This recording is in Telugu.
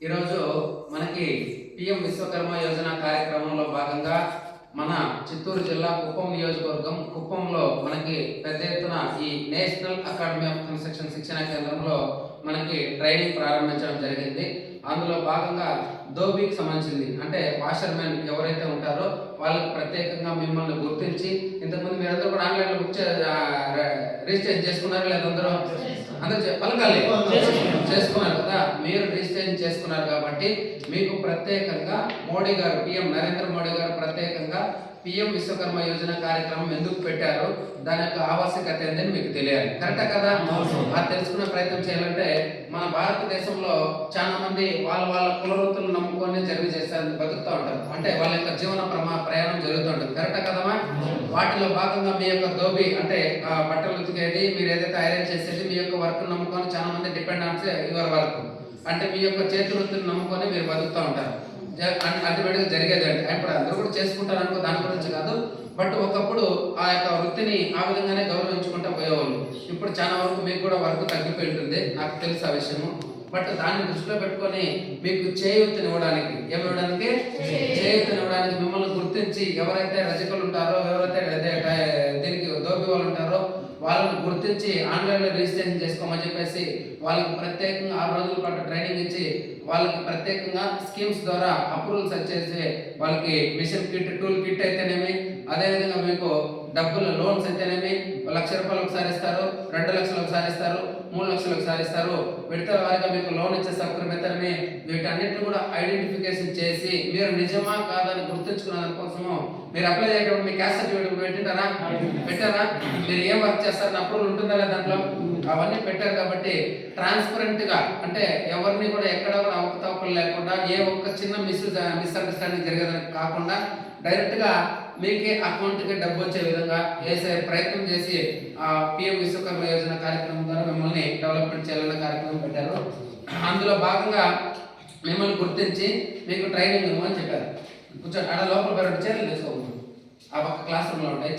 ఈరోజు మనకి పిఎం విశ్వకర్మ యోజన కార్యక్రమంలో భాగంగా మన చిత్తూరు జిల్లా కుప్పం నియోజకవర్గం కుప్పంలో మనకి పెద్ద ఎత్తున ఈ నేషనల్ అకాడమీ ఆఫ్ కన్స్ట్రక్షన్ శిక్షణ కేంద్రంలో మనకి ట్రైనింగ్ ప్రారంభించడం జరిగింది. అందులో భాగంగా దోబీకి సంబంధించింది. అంటే వాషర్మెన్ ఎవరైతే ఉంటారో వాళ్ళకి ప్రత్యేకంగా మిమ్మల్ని గుర్తించి ఇంతకుముందు మీరందరూ కూడా ఆన్లైన్లో బుక్ రిజిస్టర్ చేసుకున్నారు లేదా చె- పలకాలి. చేసుకున్నారు. కదా మీరు రిజిస్ట్రేషన్ చేసుకున్నారు కాబట్టి మీకు ప్రత్యేకంగా మోడీ గారు పిఎం నరేంద్ర మోడీ గారు ప్రత్యేకంగా పిఎం విశ్వకర్మ యోజన కార్యక్రమం ఎందుకు పెట్టారు దాని యొక్క ఆవశ్యకత ఏందని మీకు తెలియాలి. కరెక్టా కదా? అది తెలుసుకునే ప్రయత్నం చేయాలంటే మన భారతదేశంలో చాలా మంది వాళ్ళ వాళ్ళ కుల వృత్తులు నమ్ముకొని జరిగి చేస్తారు బతుకుతూ ఉంటారు అంటే వాళ్ళ యొక్క జీవన ప్రమా ప్రయాణం జరుగుతూ ఉంటుంది. కరెక్టా కదమ్మా? వాటిలో భాగంగా మీ యొక్క దోబి అంటే ఆ, బట్టలు ఉతికేది మీరు ఏదైతే ఐరన్ చేసేది మీ యొక్క వర్క్ నమ్ముకొని చాలా మంది డిపెండ్ ఆన్ యువర్ వర్క్. అంటే మీ యొక్క చేతి వృత్తిని నమ్ముకొని మీరు బతుకుతూ ఉంటారు. అల్టిమేట్గా జరిగేది అంటే ఇప్పుడు అందరూ కూడా చేసుకుంటారు అనుకో దాని గురించి కాదు. బట్ ఒకప్పుడు ఆ యొక్క వృత్తిని ఆ విధంగానే గౌరవించుకుంటూ పోయేవాళ్ళు. ఇప్పుడు చాలా వరకు మీకు కూడా వర్క్ తగ్గిపోయి ఉంటుంది. నాకు తెలుసు ఆ విషయము. బట్ దాన్ని దృష్టిలో పెట్టుకొని మీకు చేయూతనివ్వడానికి ఏమి ఇవ్వడానికి చేయూతనివ్వడానికి మిమ్మల్ని గుర్తించి ఎవరైతే రజకులు ఉంటారో ఎవరైతే దీనికి దోబి వాళ్ళు ఉంటారో వాళ్ళని గుర్తించి ఆన్లైన్లో రిజిస్ట్రేషన్ చేసుకోమని చెప్పేసి వాళ్ళకి ప్రత్యేకంగా ఆరు రోజుల పాటు ట్రైనింగ్ ఇచ్చి వాళ్ళకి ప్రత్యేకంగా స్కీమ్స్ ద్వారా అప్రూవల్స్ వచ్చేసి వాళ్ళకి మిషన్ కిట్ టూల్ కిట్ అయితేనేమి అదేవిధంగా మీకు డబ్బులు లోన్స్ అయితేనేమి లక్ష రూపాయలు ఒకసారి ఇస్తారు రెండు లక్షలు ఒకసారి ఇస్తారు మూడు లక్షలు ఒకసారి ఇస్తారు. విడతల వారిగా మీకు లోన్ ఇచ్చే సౌకర్యం అయితేనేమి వీటన్నిటిని కూడా ఐడెంటిఫికేషన్ చేసి మీరు నిజమా కాదని గుర్తుంచుకున్న దానికోసము మీరు అప్లై చేయడం మీ క్యాస్ట్ సర్టిఫికేట్ పెట్టింటారా? పెట్టారా? మీరు ఏం వర్క్ చేస్తారు? అప్రూవల్ ఉంటుందా లేదా దాంట్లో? అవన్నీ పెట్టారు కాబట్టి ట్రాన్స్పరెంట్గా అంటే ఎవరిని కూడా ఎక్కడ కూడా అవకతవకలు లేకుండా ఏ ఒక్క చిన్న మిస్ మిస్అండర్స్టాండింగ్ జరిగేదని కాకుండా డైరెక్ట్గా మీకే అకౌంట్కి డబ్బు వచ్చే విధంగా వేసే ప్రయత్నం చేసి ఆ పిఎం విశ్వకర్మ యోజన కార్యక్రమం ద్వారా మిమ్మల్ని డెవలప్మెంట్ చేయాలన్న కార్యక్రమం పెట్టారు. అందులో భాగంగా మిమ్మల్ని గుర్తించి మీకు ట్రైనింగ్ ఇవ్వమని చెప్పారు. కూర్చోండి ఆడ లోపల పేరు చీరలు తీసుకోమన్నారు ఆ పక్క క్లాస్ రూమ్లో ఉంటాయి.